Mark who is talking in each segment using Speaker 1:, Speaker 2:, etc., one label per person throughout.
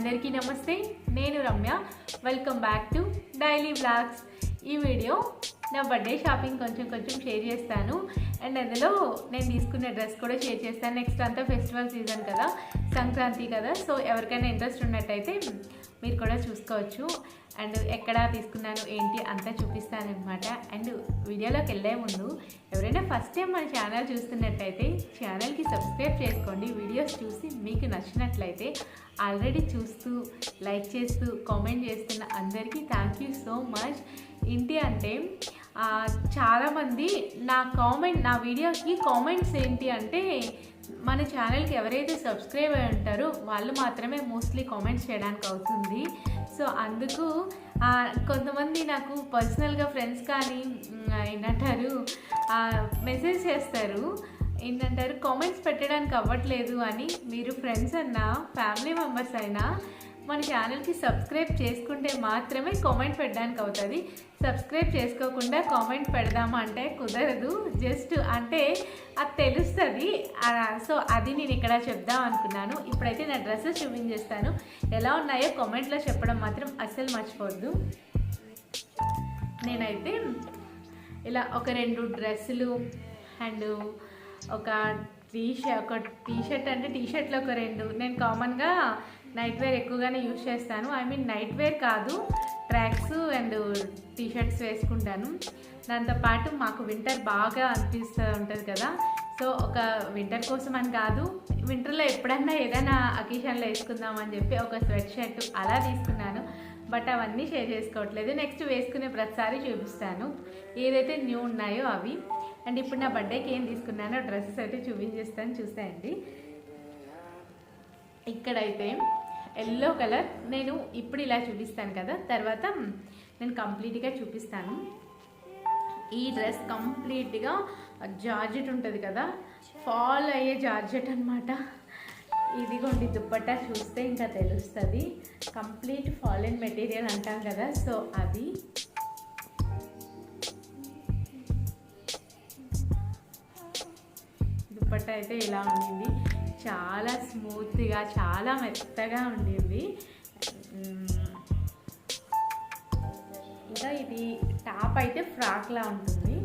Speaker 1: అందరికీ నమస్తే నేను Ramya. Welcome back to daily blogs ఈ వీడియో నా బర్త్డే షాపింగ్ కొంచెం కొంచెం షేర్ చేస్తాను. అండ్ అందులో నేను తీసుకున్న డ్రెస్ కూడా షేర్ చేస్తాను. నెక్స్ట్ అంతా ఫెస్టివల్ సీజన్ కదా సంక్రాంతి కదా. సో ఎవరికైనా ఇంట్రెస్ట్ ఉన్నట్టయితే మీరు కూడా చూసుకోవచ్చు. అండ్ ఎక్కడ తీసుకున్నాను ఏంటి అంతా చూపిస్తానమాట అండ్ వీడియోలోకి వెళ్ళే ముందు ఎవరైనా ఫస్ట్ టైం మన ఛానల్ చూస్తున్నట్టయితే ఛానల్కి సబ్స్క్రైబ్ చేసుకోండి. వీడియోస్ చూసి మీకు నచ్చినట్లయితే ఆల్రెడీ చూస్తూ లైక్ చేస్తూ కామెంట్ చేస్తున్న అందరికీ థ్యాంక్ యూ సో మచ్ ఏంటి అంటే చాలామంది నా కామెంట్ నా వీడియోకి కామెంట్స్ ఏంటి అంటే మన ఛానల్కి ఎవరైతే సబ్స్క్రైబ్ అయి ఉంటారో వాళ్ళు మాత్రమే మోస్ట్లీ కామెంట్స్ చేయడానికి అవుతుంది సో అందుకు కొంతమంది నాకు పర్సనల్గా ఫ్రెండ్స్ కానీ ఏంటంటారు మెసేజ్ చేస్తారు. ఏంటంటారు కామెంట్స్ పెట్టడానికి అవ్వట్లేదు అని మీరు ఫ్రెండ్స్ అన్నా ఫ్యామిలీ మెంబర్స్ అయినా మన ఛానల్కి సబ్స్క్రైబ్ చేసుకుంటే మాత్రమే కామెంట్ పెట్టడానికి అవుతుంది. సబ్స్క్రైబ్ చేసుకోకుండా కామెంట్ పెడదామా అంటే కుదరదు. జస్ట్ అంటే అది తెలుస్తుంది. సో అది నేను ఇక్కడ చెప్దాం అనుకున్నాను. ఇప్పుడైతే నా డ్రెస్సెస్ చూపించేస్తాను. ఎలా ఉన్నాయో కామెంట్లో చెప్పడం మాత్రం అస్సలు మర్చిపోవద్దు. నేనైతే ఇలా ఒక రెండు డ్రెస్సులు అండ్ ఒక టీ షర్ట్ ఒక టీ షర్ట్ అంటే టీ షర్ట్లో ఒక రెండు. నేను కామన్గా నైట్ వేర్ ఎక్కువగానే యూజ్ చేస్తాను. ఐ మీన్ నైట్ వేర్ కాదు ట్రాక్స్ అండ్ టీషర్ట్స్ వేసుకుంటాను. దాంతోపాటు మాకు వింటర్ బాగా అనిపిస్తూ ఉంటుంది కదా. సో ఒక వింటర్ కోసం అని కాదు వింటర్లో ఎప్పుడన్నా ఏదైనా అకేషన్లో వేసుకుందామని చెప్పి ఒక స్వెట్ షర్ట్ అలా తీసుకున్నాను. బట్ అవన్నీ షేర్ చేసుకోవట్లేదు. నెక్స్ట్ వేసుకునే ప్రతిసారి చూపిస్తాను. ఏదైతే న్యూ ఉన్నాయో అవి. అండ్ ఇప్పుడు నా బర్త్డేకి ఏం తీసుకున్నానో డ్రెస్సెస్ అయితే చూపించేస్తాను. చూసేయండి. ఇక్కడైతే ఎల్లో కలర్. నేను ఇప్పుడు ఇలా చూపిస్తాను కదా. తర్వాత నేను కంప్లీట్గా చూపిస్తాను. ఈ డ్రెస్ కంప్లీట్గా జార్జెట్ ఉంటుంది కదా. ఫాల్ అయ్యే జార్జెట్ అనమాట ఇదిగోండి దుప్పట్టా చూస్తే ఇంకా తెలుస్తుంది. కంప్లీట్ ఫాలెన్ మెటీరియల్ అంటాం కదా. సో అది. దుప్పట్టా అయితే ఇలా ఉండింది. చాలా స్మూత్గా చాలా మెత్తగా ఉండింది. ఇంకా ఇది టాప్ అయితే ఫ్రాక్లా ఉంటుంది.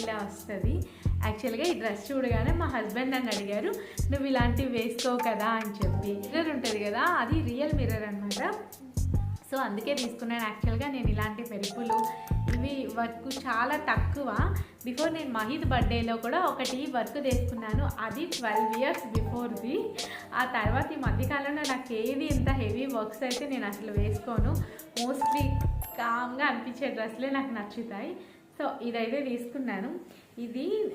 Speaker 1: ఇలా వస్తుంది. యాక్చువల్గా ఈ డ్రెస్ చూడగానే మా హస్బెండ్ నన్ను అడిగారు నువ్వు ఇలాంటివి వేసుకోవు కదా అని చెప్పి. మిర్రర్ ఉంటుంది కదా అది రియల్ మిర్రర్ అనమాట సో అందుకే తీసుకున్నాను. యాక్చువల్గా నేను ఇలాంటి మెరుపులు ఇవి వర్క్ చాలా తక్కువ. బిఫోర్ నేను మహీద్ బర్త్డేలో కూడా ఒకటి వర్క్ తీసుకున్నాను అది ట్వెల్వ్ ఇయర్స్ బిఫోర్ది ఆ తర్వాత ఈ మధ్యకాలంలో నాకు ఏది ఇంత హెవీ వర్క్స్ అయితే నేను అసలు వేసుకోను. మోస్ట్లీ కామ్గా అనిపించే డ్రెస్లే నాకు నచ్చుతాయి. సో ఇదైతే తీసుకున్నాను. ఇది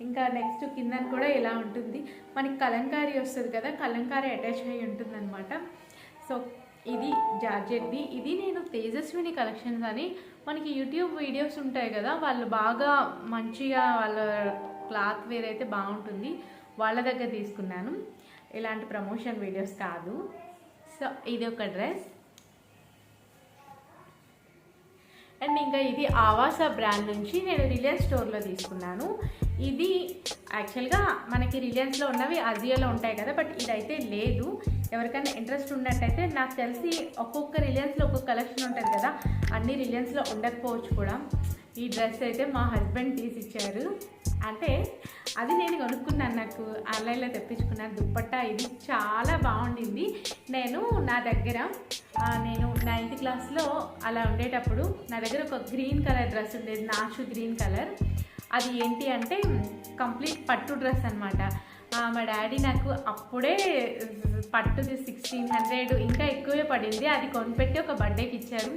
Speaker 1: ఇంకా నెక్స్ట్ కింద కూడా ఇలా ఉంటుంది. మనకి కలంకారీ వస్తుంది కదా కలంకారీ అటాచ్ అయి ఉంటుంది సో ఇది జార్జెట్ది ఇది నేను తేజస్విని కలెక్షన్స్ అని మనకి యూట్యూబ్ వీడియోస్ ఉంటాయి కదా వాళ్ళు బాగా మంచిగా వాళ్ళ క్లాత్ వేర్ అయితే బాగుంటుంది వాళ్ళ దగ్గర తీసుకున్నాను. ఇలాంటి ప్రమోషన్ వీడియోస్ కాదు. సో ఇది ఒక డ్రెస్. అండ్ ఇంకా ఇది ఆవాస బ్రాండ్ నుంచి నేను రిలయన్స్ స్టోర్లో తీసుకున్నాను. ఇది యాక్చువల్గా మనకి రిలయన్స్లో ఉన్నవి అజియోలో ఉంటాయి కదా బట్ ఇదైతే లేదు. ఎవరికైనా ఇంట్రెస్ట్ ఉన్నట్టయితే నాకు తెలిసి ఒక్కొక్క రిలయన్స్లో ఒక్కొక్క కలెక్షన్ ఉంటుంది కదా అన్ని రిలయన్స్లో ఉండకపోవచ్చు కూడా. ఈ డ్రెస్ అయితే మా హస్బెండ్ తీసిచ్చారు. అంటే అది నేను కొనుక్కున్నాను నాకు ఆన్లైన్లో తెప్పించుకున్నాను దుప్పట్టా. ఇది చాలా బాగుండింది. నేను నా దగ్గర నేను నైన్త్ క్లాస్లో అలా ఉండేటప్పుడు నా దగ్గర ఒక గ్రీన్ కలర్ డ్రెస్ ఉండేది నాచు గ్రీన్ కలర్. అది ఏంటి అంటే కంప్లీట్ పట్టు డ్రెస్ అనమాట మా డాడీ నాకు అప్పుడే పట్టుది సిక్స్టీన్ హండ్రెడ్ ఇంకా ఎక్కువే పడింది. అది కొనిపెట్టి ఒక బర్త్డేకి ఇచ్చారు.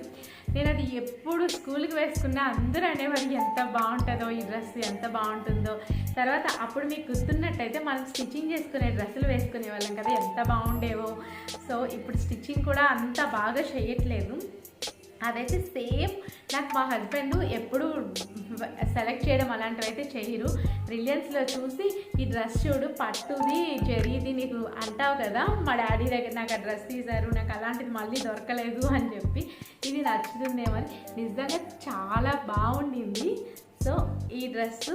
Speaker 1: నేను అది ఎప్పుడు స్కూల్కి వేసుకున్నా అందరూ అనేవారు ఎంత బాగుంటుందో ఈ డ్రెస్ ఎంత బాగుంటుందో. తర్వాత అప్పుడు మీకు గుర్తున్నట్టయితే మనం స్టిచ్చింగ్ చేసుకునే డ్రెస్సులు వేసుకునే వాళ్ళం కదా ఎంత బాగుండేవో. సో ఇప్పుడు స్టిచ్చింగ్ కూడా అంత బాగా చేయట్లేదు. అదైతే సేమ్. నాకు మా హస్బెండ్ ఎప్పుడు సెలెక్ట్ చేయడం అలాంటివి అయితే చేయరు. రిలయన్స్లో చూసి ఈ డ్రెస్ చూడు పట్టుది జరిగింది నీకు అంటావు కదా మా డాడీ దగ్గర నాకు ఆ డ్రెస్ తీశారు నాకు అలాంటిది మళ్ళీ దొరకలేదు అని చెప్పి ఇది నచ్చుతుందేమని నిజంగా చాలా బాగుండింది. సో ఈ డ్రెస్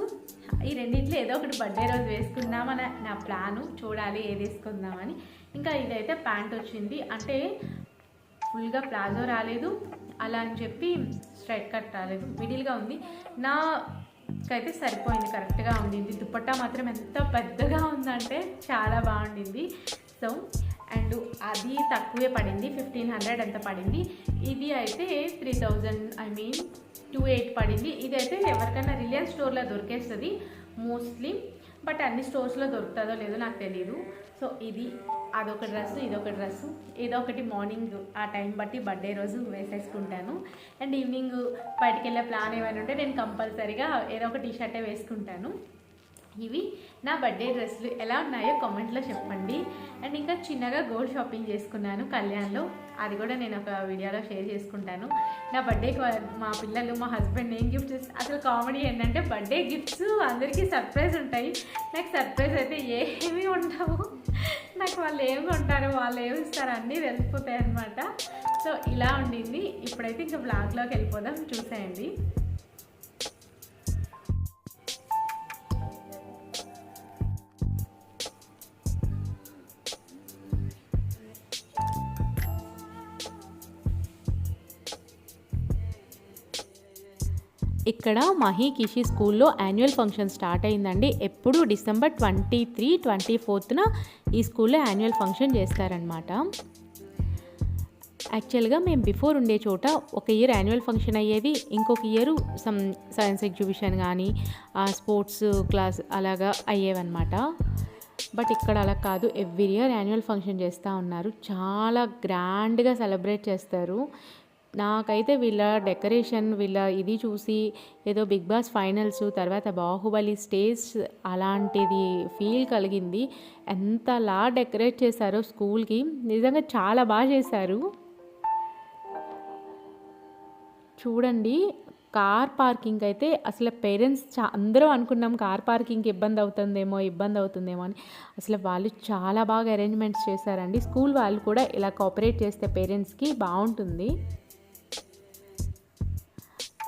Speaker 1: ఈ రెండిట్లో ఏదో ఒకటి బర్త్డే రోజు వేసుకుందామని నా ప్లాను. చూడాలి ఏది వేసుకుందామని. ఇంకా ఇదైతే ప్యాంట్ వచ్చింది. అంటే ఫుల్గా ప్లాజో రాలేదు. అలా అని చెప్పి స్ట్రైట్ కట్ రాలేదు. మిడిల్గా ఉంది. నాకైతే సరిపోయింది. కరెక్ట్గా ఉండింది. దుప్పట్టా మాత్రం ఎంత పెద్దగా ఉందంటే చాలా బాగుండింది. సో అండ్ అది తక్కువే పడింది. ఫిఫ్టీన్ హండ్రెడ్ ఎంత పడింది? ఇది అయితే three thousand I mean two eight పడింది. ఇది అయితే ఎవరికైనా రిలయన్స్ స్టోర్లో దొరికేస్తుంది. మోస్ట్లీ బట్ అన్ని స్టోర్స్లో దొరుకుతుందో లేదో నాకు తెలియదు సో ఇది అదొక డ్రెస్ ఇదొక డ్రెస్. ఏదో ఒకటి మార్నింగ్ ఆ టైం బట్టి బర్త్డే రోజు వేసేసుకుంటాను. అండ్ ఈవినింగ్ బయటికి వెళ్ళే ప్లాన్ ఏమైనా ఉంటే నేను కంపల్సరీగా ఏదో ఒక టీ షర్టే వేసుకుంటాను. ఇవి. నా బర్త్డే డ్రెస్సులు ఎలా ఉన్నాయో కామెంట్లో చెప్పండి. అండ్ ఇంకా చిన్నగా గోల్డ్ షాపింగ్ చేసుకున్నాను కళ్యాణ్లో. అది కూడా నేను ఒక వీడియోలో షేర్ చేసుకుంటాను. నా బర్త్డేకి మా పిల్లలు మా హస్బెండ్ ఏం గిఫ్ట్స్ అసలు కామెడీ ఏంటంటే బర్త్డే గిఫ్ట్స్ అందరికీ సర్ప్రైజ్ ఉంటాయి. నాకు సర్ప్రైజ్ అయితే ఏమీ ఉండవు. నాకు వాళ్ళు ఏమి కొంటారు వాళ్ళు ఏమి ఇస్తారు అన్నీ వెళ్ళిపోతాయి అనమాట సో ఇలా ఉండింది. ఇప్పుడైతే ఇంకా బ్లాగ్లోకి వెళ్ళిపోదాం. చూసేయండి.
Speaker 2: ఇక్కడ మహి కిషి స్కూల్లో యాన్యువల్ ఫంక్షన్ స్టార్ట్ అయిందండి. ఎప్పుడు డిసెంబర్ ట్వంటీ త్రీ ట్వంటీ ఫోర్త్న ఈ స్కూల్లో యాన్యువల్ ఫంక్షన్ చేస్తారనమాట యాక్చువల్గా మేము బిఫోర్ ఉండే చోట ఒక ఇయర్ యాన్యువల్ ఫంక్షన్ అయ్యేది. ఇంకొక ఇయర్ సమ్ సైన్స్ ఎగ్జిబిషన్ కానీ స్పోర్ట్స్ క్లాస్ అలాగా అయ్యేవన్నమాట. బట్ ఇక్కడ అలా కాదు. ఎవ్రీ ఇయర్ యాన్యువల్ ఫంక్షన్ చేస్తూ ఉన్నారు. చాలా గ్రాండ్గా సెలబ్రేట్ చేస్తారు. నాకైతే వీళ్ళ డెకరేషన్ వీళ్ళ ఇది చూసి ఏదో బిగ్ బాస్ ఫైనల్స్ తర్వాత బాహుబలి స్టేజ్ అలాంటిది ఫీల్ కలిగింది. ఎంతలా డెకరేట్ చేశారో స్కూల్కి. నిజంగా చాలా బాగా చేశారు. చూడండి కార్ పార్కింగ్ అయితే అసలు పేరెంట్స్ చా అందరూ అనుకున్నాం కార్ పార్కింగ్కి ఇబ్బంది అవుతుందేమో ఇబ్బంది అవుతుందేమో అని. అసలు వాళ్ళు చాలా బాగా అరేంజ్మెంట్స్ చేశారండి. స్కూల్ వాళ్ళు కూడా ఇలా కోఆపరేట్ చేస్తే పేరెంట్స్కి బాగుంటుంది.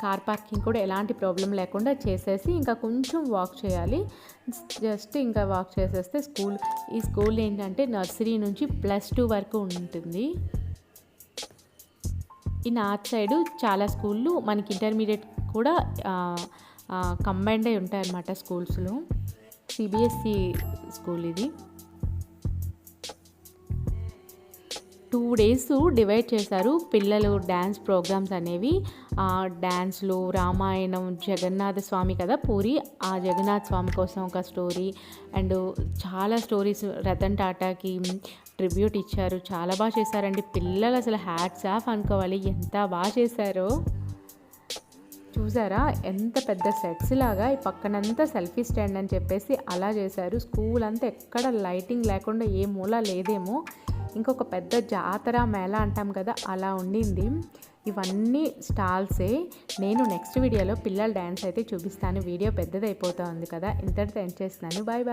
Speaker 2: కార్ పార్కింగ్ కూడా ఎలాంటి ప్రాబ్లం లేకుండా చేసేసి ఇంకా కొంచెం వాక్ చేయాలి. జస్ట్ ఇంకా వాక్ చేసేస్తే స్కూల్ ఈ స్కూల్ ఏంటంటే నర్సరీ నుంచి ప్లస్ టూ వరకు ఉంటుంది. ఈ నార్త్ సైడు చాలా స్కూళ్ళు మనకి ఇంటర్మీడియట్ కూడా కంబైన్డ్ అయి ఉంటాయి అన్నమాట స్కూల్స్లో. సిబిఎస్సి స్కూల్ ఇది. టూ డేస్ డివైడ్ చేశారు. పిల్లలు డ్యాన్స్ ప్రోగ్రామ్స్ అనేవి ఆ డ్యాన్స్లో రామాయణం జగన్నాథ స్వామి కదా పూరి ఆ జగన్నాథ్ స్వామి కోసం ఒక స్టోరీ అండ్ చాలా స్టోరీస్. రతన్ టాటాకి ట్రిబ్యూట్ ఇచ్చారు. చాలా బాగా చేశారండి. పిల్లలు అసలు హ్యాట్స్ ఆఫ్ అనుకోవాలి. ఎంత బాగా చేశారో. చూసారా? ఎంత పెద్ద సెట్స్ లాగా ఈ పక్కనంతా సెల్ఫీ స్టాండ్ అని చెప్పేసి అలా చేశారు. స్కూల్ అంతా ఎక్కడ లైటింగ్ లేకుండా ఏ మూల లేదేమో. ఇంకొక పెద్ద జాతర మేళ అంటాం కదా అలా ఉండింది. ఇవన్నీ స్టాల్సే. నేను నెక్స్ట్ వీడియోలో పిల్లల డ్యాన్స్ అయితే చూపిస్తాను. వీడియో పెద్దదైపోతుంది కదా ఇంతటితో ఎండ్ చేస్తున్నాను. Bye bye.